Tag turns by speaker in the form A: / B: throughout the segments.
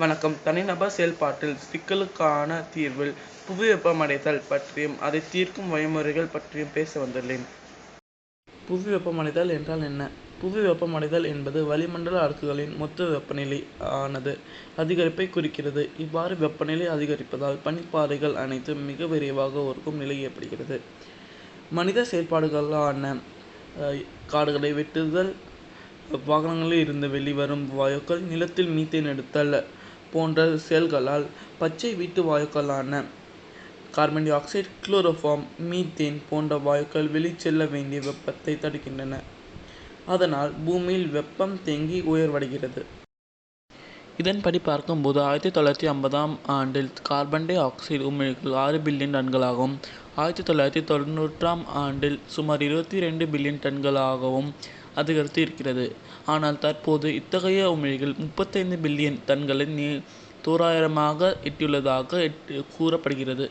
A: வணக்கம். தனிநபர் செயல்பாட்டில் சிக்கலுக்கான தீர்வில் புவி வெப்பமடைதல் பற்றியும் அதை தீர்க்கும் வழிமுறைகள் பற்றியும் பேச வந்துள்ளேன். புவி வெப்பமடைதல் என்றால் என்ன? புவி வெப்பமடைதல் என்பது வளிமண்டல அடுக்குகளின் மொத்த வெப்பநிலை ஆனது அதிகரிப்பை குறிக்கிறது. இவ்வாறு வெப்பநிலை அதிகரிப்பதால் பனிப்பாறைகள் அனைத்தும் மிக விரைவாக ஒருக்கும் நிலை ஏற்படுகிறது. மனித செயல்பாடுகளான காடுகளை வெட்டுதல் வாகனங்களில் இருந்து வெளிவரும் வாயுக்கள் நிலத்தில் மீத்தேன் எடுத்தல் போன்ற செயல்களால் பச்சை வீட்டு வாயுக்களான carbon dioxide chloroform methane போன்ற வாயுக்கள் வெளிச்செல்ல வேண்டிய வெப்பத்தை தடுக்கின்றன. அதனால் பூமியில் வெப்பம் தேங்கி உயர்வடைகிறது. இதன்படி பார்க்கும்போது ஆயிரத்தி தொள்ளாயிரத்தி ஐம்பதாம் ஆண்டில் கார்பன் டை ஆக்சைடு உமிழ்கள் ஆறு பில்லியன் டன்களாகவும் ஆயிரத்தி தொள்ளாயிரத்தி தொண்ணூற்றாம் ஆண்டில் சுமார் இருபத்தி ரெண்டு பில்லியன் டன்களாகவும் அதிகரித்து இருக்கிறது. ஆனால் தற்போது இத்தகைய உமிழ்கள் முப்பத்தைந்து பில்லியன் டன்களை தோராயமாக எட்டியுள்ளதாக கூறப்படுகிறது.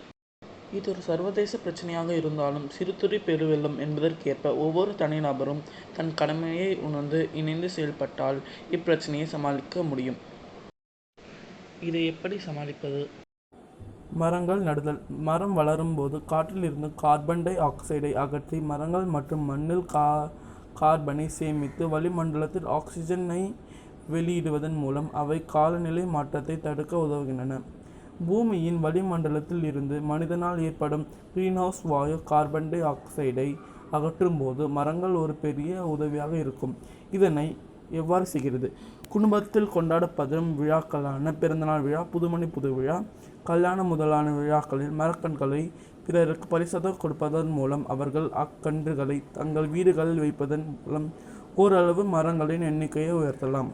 A: இது ஒரு சர்வதேச பிரச்சனையாக இருந்தாலும் சிறுதுளி பெருவெள்ளம் என்பதற்கேற்ப ஒவ்வொரு தனிநபரும் தன் கடமையை உணர்ந்து இணைந்து செயல்பட்டால் இப்பிரச்சனையை சமாளிக்க முடியும். இதை எப்படி சமாளிப்பது? மரங்கள் நடுதல். மரம் வளரும் போது காற்றில் இருந்து கார்பன் டை ஆக்சைடை அகற்றி மரங்கள் மற்றும் மண்ணில் கா கார்பனை சேமித்து வளிமண்டலத்தில் ஆக்சிஜனை வெளியிடுவதன் மூலம் அவை காலநிலை மாற்றத்தை தடுக்க உதவுகின்றன. பூமியின் வளிமண்டலத்தில் இருந்து மனிதனால் ஏற்படும் கிரீன்ஹவுஸ் வாயு கார்பன் டை ஆக்சைடை அகற்றும்போது மரங்கள் ஒரு பெரிய உதவியாக இருக்கும். இதனை எவ்வாறு செய்கிறது? குடும்பத்தில் கொண்டாடப்படும் விழாக்களான பிறந்தநாள் விழா புதுமணி புது விழா கல்யாணம் முதலான விழாக்களில் மரக்கண்களை பிறருக்கு பரிசாக கொடுப்பதன் மூலம் அவர்கள் அக்கன்றுகளை தங்கள் வீடுகளில் வைப்பதன் மூலம் ஓரளவு மரங்களின் எண்ணிக்கையை உயர்த்தலாம்.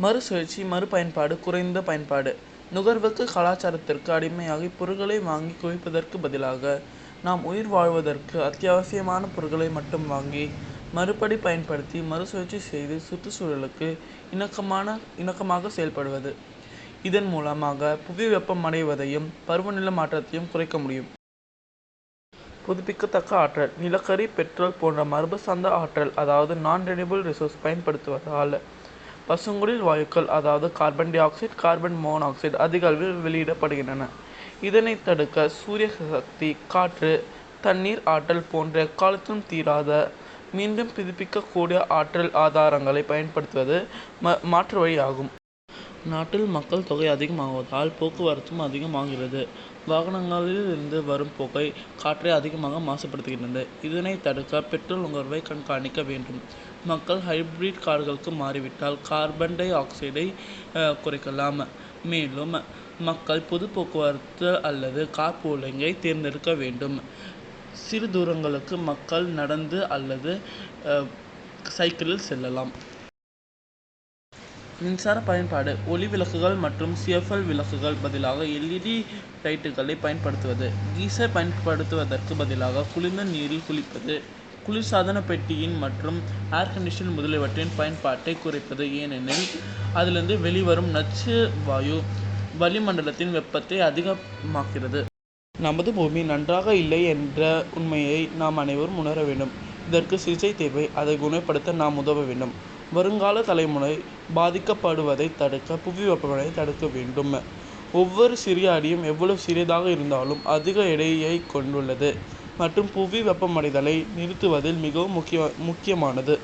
A: மறுசுழற்சி மறுபயன்பாடு குறைந்த பயன்பாடு. நுகர்வுக்கு கலாச்சாரத்திற்கு அடிமையாகி பொருட்களை வாங்கி குவிப்பதற்கு பதிலாக நாம் உயிர் வாழ்வதற்கு அத்தியாவசியமான பொருட்களை மட்டும் வாங்கி மறுபடி பயன்படுத்தி மறுசுழற்சி செய்து சுற்றுச்சூழலுக்கு இணக்கமான இணக்கமாக செயல்படுவது. இதன் மூலமாக புவி வெப்பமடைவதையும் பருவநிலை மாற்றத்தையும் குறைக்க முடியும். புதுப்பிக்கத்தக்க ஆற்றல் நிலக்கரி பெட்ரோல் போன்ற மரபு சார்ந்த ஆற்றல் அதாவது நான் ரெனியூபிள் ரிசோர்ஸ் பயன்படுத்துவதால் பசுங்குடில் வாயுக்கள் அதாவது carbon dioxide carbon monoxide அதிக அளவில் வெளியிடப்படுகின்றன. இதனை தடுக்க சூரிய சக்தி காற்று தண்ணீர் ஆற்றல் போன்ற காலத்தும் தீராத மீண்டும் புதுப்பிக்கக்கூடிய ஆற்றல் ஆதாரங்களை பயன்படுத்துவது ம மாற்று வழியாகும். நாட்டில் மக்கள் தொகை அதிகமாவதால் போக்குவரத்தும் அதிகமாகிறது. வாகனங்களில் இருந்து வரும் புகை காற்றை அதிகமாக மாசுபடுத்துகின்றது. இதனை தடுக்க பெட்ரோல் நுகர்வை கண்காணிக்க வேண்டும். மக்கள் ஹைபிரிட் கார்களுக்கு மாறிவிட்டால் கார்பன் டை ஆக்சைடை குறைக்கலாம். மேலும் மக்கள் பொது போக்குவரத்து அல்லது கார்பூலிங்கை தேர்ந்தெடுக்க வேண்டும். சிறு தூரங்களுக்கு மக்கள் நடந்து அல்லது சைக்கிளில் செல்லலாம். மின்சார பயன்பாடு ஒளி விளக்குகள் மற்றும் சிஎஃப்எல் விளக்குகள் பதிலாக எல்இடி லைட்டுகளை பயன்படுத்துவது. கீசர் பயன்படுத்துவதற்கு பதிலாக குளிர்ந்த நீரில் குளிப்பது. குளிர்சாதன பெட்டியின் மற்றும் ஏர் கண்டிஷன் முதலியவற்றின் பயன்பாட்டை குறைப்பது. ஏனெனில் அதிலிருந்து வெளிவரும் நச்சு வாயு வளிமண்டலத்தின் வெப்பத்தை அதிகமாக்கிறது நமது பூமி நன்றாக இல்லை என்ற உண்மையை நாம் அனைவரும் உணர வேண்டும். இதற்கு சிகிச்சை தேவை அதை குணப்படுத்த நாம் உதவ வேண்டும். வருங்கால தலைமுறை பாதிக்கப்படுவதை தடுக்க புவி வெப்பமடையை தடுக்க வேண்டும். ஒவ்வொரு சிறிய அடியும் எவ்வளவு சிறியதாக இருந்தாலும் அதிக எடையை கொண்டுள்ளது. மற்றும் புவி வெப்பமடைதலை நிறுத்துவதில் மிகவும் முக்கிய முக்கியமானது.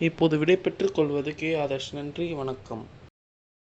A: இப்போது விடைபெற்றுக் கொள்வது கே. ஆதர்ஷ். நன்றி வணக்கம்.